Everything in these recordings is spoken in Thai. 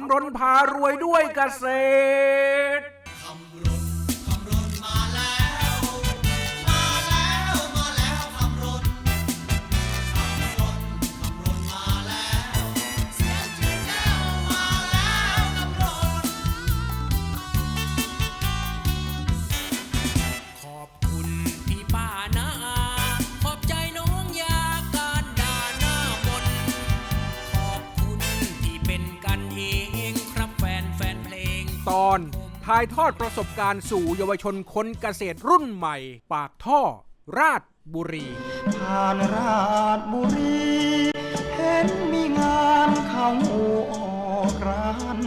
ำรนพารวยด้วยเกษตร ตอน ถ่ายทอดประสบการณ์สู่เยาวชนคนเกษตรรุ่นใหม่ ปากท่อ ราชบุรีผ่านราชบุรี เห็นมีงานเขาออกร้าน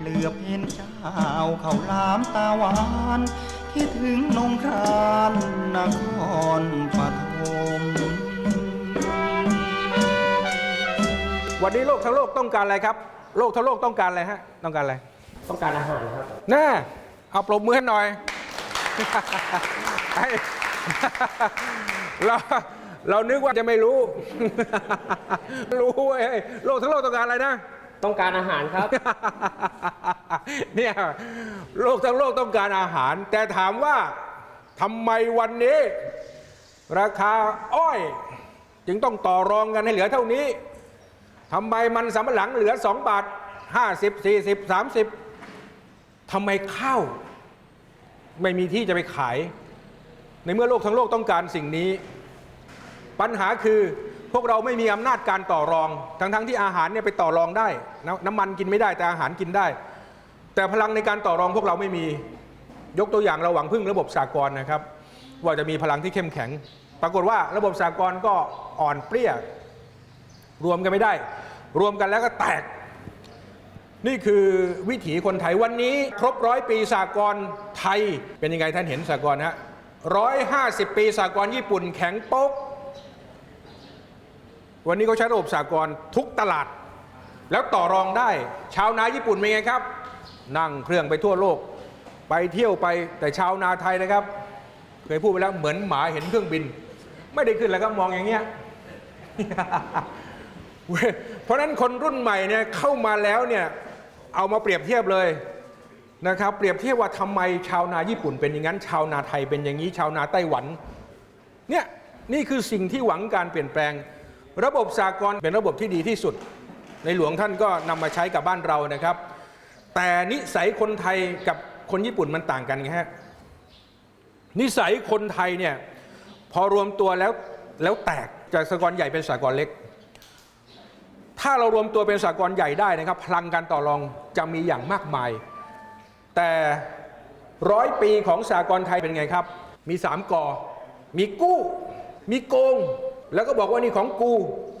เหลือบเห็นเจ้าเขาลามตาหวานคิดถึงนงครานนครปฐมวันนี้โลกทั้งโลกต้องการอะไรครับ โลกทั้งโลกต้องการอะไรฮะ ต้องการอะไร ต้องการอาหารครับแน่เอาปรบมือให้หน่อย ไอ้ เราเรานึกว่าจะไม่รู้ รู้เว้ยโลกทั้งโลกต้องการอะไรนะ ต้องการอาหารครับ เนี่ยโลกทั้งโลกต้องการอาหาร แต่ถามว่าทำไมวันนี้ ราคาอ้อย จึงต้องต่อรองกันให้เหลือเท่านี้ทำไมมันสำปะหลังเหลือ 2 บาท 50 40 30 ทำไมข้าวไม่มีที่จะไปขาย ในเมื่อโลกทั้งโลกต้องการสิ่งนี้ ปัญหาคือพวกเราไม่มีอำนาจการต่อรอง ทั้งๆที่อาหารเนี่ยไปต่อรองได้นน้ำมันกินไม่ได้แต่อาหารกินได้ แต่พลังในการต่อรองพวกเราไม่มียกตัวอย่างเราหวังพึ่งระบบสากลนะครับ ว่าจะมีพลังที่เข้มแข็ง ปรากฏว่าระบบสากลก็อ่อนเปรี้ยรวมกันไม่ได้ รวมกันแล้วก็แตก นี่คือวิถีคนไทยวันนี้ครบร้อยปีสากลไทย เป็นยังไงท่านเห็นสากลฮะร้อยห้าสิบปีสากลญี่ปุ่นแข็งโป๊ก วันนี้เขาใช้ระบบสากลทุกตลาด แล้วต่อรองได้ ชาวนาญี่ปุ่นเป็นไงครับ นั่งเครื่องไปทั่วโลก ไปเที่ยวไปแต่ชาวนาไทยนะครับ เคยพูดไปแล้วเหมือนหมาเห็นเครื่องบิน ไม่ได้ขึ้นแล้วก็มองอย่างเงี้ยเพราะฉะนั้นคนรุ่นใหม่เนี่ยเข้ามาแล้วเนี่ย เอามาเปรียบเทียบเลยนะครับ เปรียบเทียบว่าทำไมชาวนาญี่ปุ่นเป็นอย่างนั้น ชาวนาไทยเป็นอย่างนี้ ชาวนาไต้หวันเนี่ยนี่คือสิ่งที่หวังการเปลี่ยนแปลง ระบบสากลเป็นระบบที่ดีที่สุด ในหลวงท่านก็นำมาใช้กับบ้านเรานะครับ แต่นิสัยคนไทยกับคนญี่ปุ่นมันต่างกันไงฮะนิสัยคนไทยเนี่ยพอรวมตัวแล้วแล้วแตกจากสากลใหญ่เป็นสากลเล็ก ถ้าเรารวมตัวเป็นสากลใหญ่ได้นะครับ พลังการต่อรองจะมีอย่างมากมาย แต่ร้อยปีของสากลไทยเป็นไงครับ มีสามกอมีกู้ มีโกง แล้วก็บอกว่านี่ของกู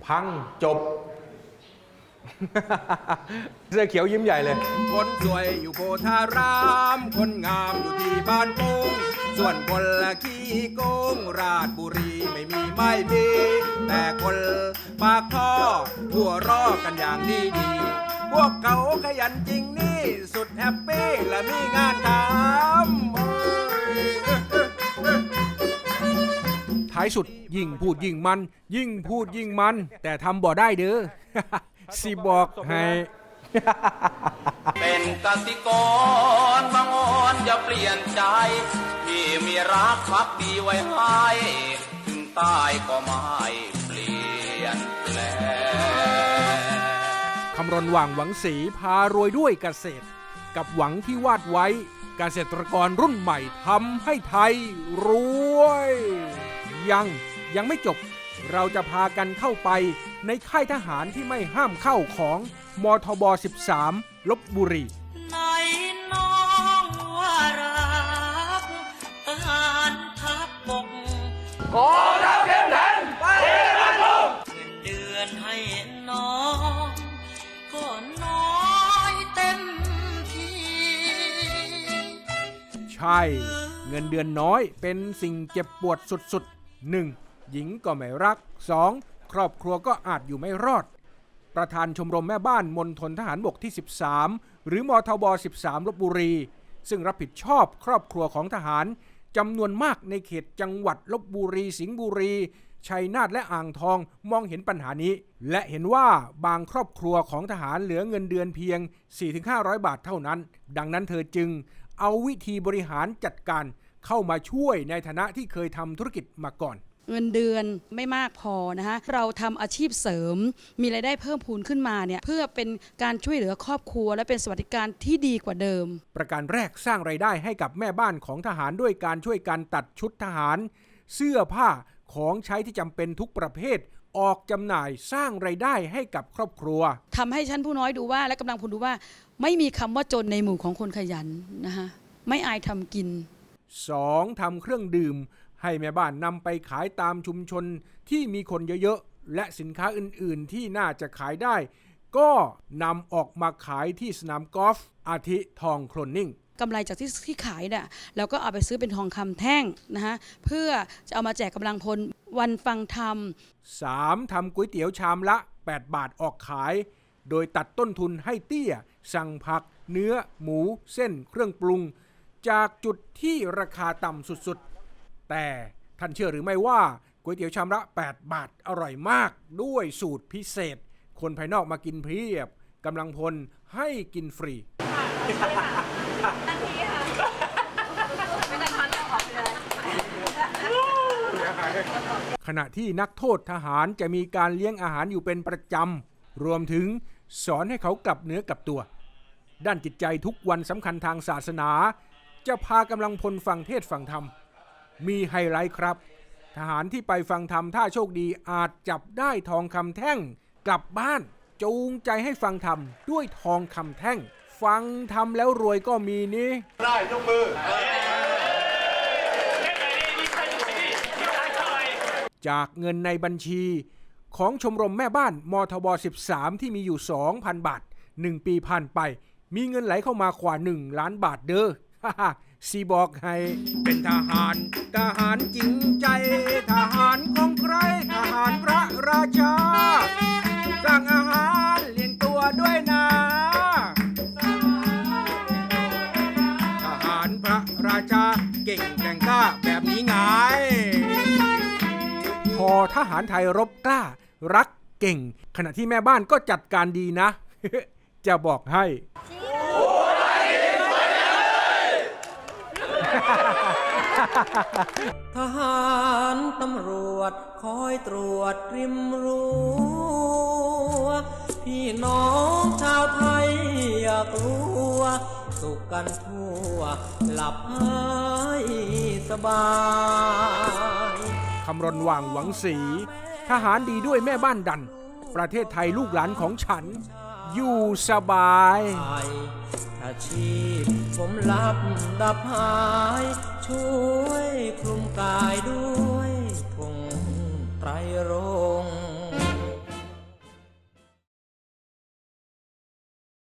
พังจบ เสื้อเขียวยิ้มใหญ่เลย คนสวยอยู่โพธาราม คนงามอยู่ที่บ้านโป่งส่วนคนละขี้โกงราชบุรีไม่มีไม่มีแต่คนปากท่อหัวเรอกันอย่างดีดีๆพวกเขาขยันจริงนี่สุดแฮปปี้และมีงานทำโอ้ยท้ายสุดยิ่งพูดยิ่งมัน ยิ่งพูดยิ่งมัน แต่ทำบ่ได้เด้อ สิบอกให้ เป็นกสิกรบางอ่อนอย่าเปลี่ยนใจที่มีรักพักดีไว้ให้ถึงตายก็ไม่เปลี่ยนแปลงคำรณหว่างหวังสีพารวยด้วยเกษตร กับหวังที่วาดไว้เกษตรกรรุ่นใหม่ทำให้ไทยรวย ยังยังไม่จบ เราจะพากันเข้าไปในค่ายทหารที่ไม่ห้ามเข้าของมทบ 13 ลบบุรีไหนน้องว่ารักทหารทัพบกกองทัพเข้มแข็งไปกันเงินเดือนให้น้องก็น้อยเต็มทีใช่ เงินเดือนน้อยเป็นสิ่งเจ็บปวดสุดๆ 1. หญิงก็ไม่รัก 2. ครอบครัวก็อาจอยู่ไม่รอด ประธานชมรมแม่บ้านมณฑลทหารบกที่ 13 หรือมทบ 13ลบบุรี ซึ่งรับผิดชอบครอบครัวของทหารจำนวนมากในเขตจังหวัดลบบุรี สิงห์บุรีชัยนาทและอ่างทองมองเห็นปัญหานี้ และเห็นว่าบางครอบครัวของทหารเหลือเงินเดือนเพียง 4-500 บาทเท่านั้น ดังนั้นเธอจึงเอาวิธีบริหารจัดการเข้ามาช่วยในฐานะที่เคยทำธุรกิจมาก่อน เงินเดือนไม่มากพอนะคะเราทำอาชีพเสริม มีรายได้เพิ่มพูนขึ้นมาเนี่ยเพื่อเป็นการช่วยเหลือครอบครัว และเป็นสวัสดิการที่ดีกว่าเดิม ประการแรกสร้างไรายได้ให้กับแม่บ้านของทหารด้วยการช่วยกันตัดชุดทหาร เสื้อผ้าของใช้ที่จำเป็นทุกประเภทออกจำหน่ายสร้างไรายได้ให้กับครอบครัวทำให้ชั้นผู้น้อยดูว่า และกำลังพลดูว่า ไม่มีคำว่าจนในหมู่ของคนขยันนะคะไม่อายทำกิน 2. ทำเครื่องดื่ม ให้แม่บ้านนำไปขายตามชุมชนที่มีคนเยอะๆ และสินค้าอื่นๆ ที่น่าจะขายได้ ก็นำออกมาขายที่สนามกอล์ฟอาทิทองโคลนนิ่งกำไรจากที่ที่ขายเนี่ยเราก็เอาไปซื้อเป็นทองคำแท่งนะคะเพื่อจะเอามาแจกกำลังพลวันฟังธรรม 3. ทำก๋วยเตี๋ยวชามละ 8 บาทออกขาย โดยตัดต้นทุนให้เตี้ย สั่งผัก เนื้อ หมู เส้น เครื่องปรุง จากจุดที่ราคาต่ำสุดๆ แต่ท่านเชื่อหรือไม่ว่าก๋วยเตี๋ยวชามละ 8 บาทอร่อยมาก ด้วยสูตรพิเศษ คนภายนอกมากินเพียบกำลังพลให้กินฟรีขณะที่นักโทษทหารจะมีการเลี้ยงอาหารอยู่เป็นประจำ รวมถึงสอนให้เขากลับเนื้อกลับตัว ด้านจิตใจทุกวันสำคัญทางศาสนา จะพากำลังพลฟังเทศน์ฟังธรรม มีไฮไลท์ครับ ทหารที่ไปฟังธรรมถ้าโชคดีอาจจับได้ทองคำแท่ง กลับบ้าน จูงใจให้ฟังธรรมด้วยทองคำแท่ง ฟังธรรมแล้วรวยก็มีนี้จากเงินในบัญชี ของชมรมแม่บ้านมทบ 13 ที่มีอยู่ 2,000 บาท 1 ปีผ่านไป มีเงินไหลเข้ามากว่า 1 ล้านบาทเด้อ ฮ่าฮ่าซีบอกให้ เป็นทหาร ทหารจริงใจ ทหารของใคร ทหารพระราชา สร้างอาหารเลี้ยงตัวด้วยนะทหารพระราชา เก่งแกร่งกล้าแบบนี้ไง พอทหารไทยรบกล้า รักเก่ง ขณะที่แม่บ้านก็จัดการดีนะ จะบอกให้ ทหารตำรวจคอยตรวจริมรั้วพี่น้องชาวไทยอย่ากลัวสุขกันทั่ว หลับให้สบายคำรณว่างหวังสี ทหารดีด้วยแม่บ้านดัน ประเทศไทยลูกหลานของฉัน อยู่สบาย อาชีพผมรับดับหาย ช่วยคลุมกายด้วยผงไตรรง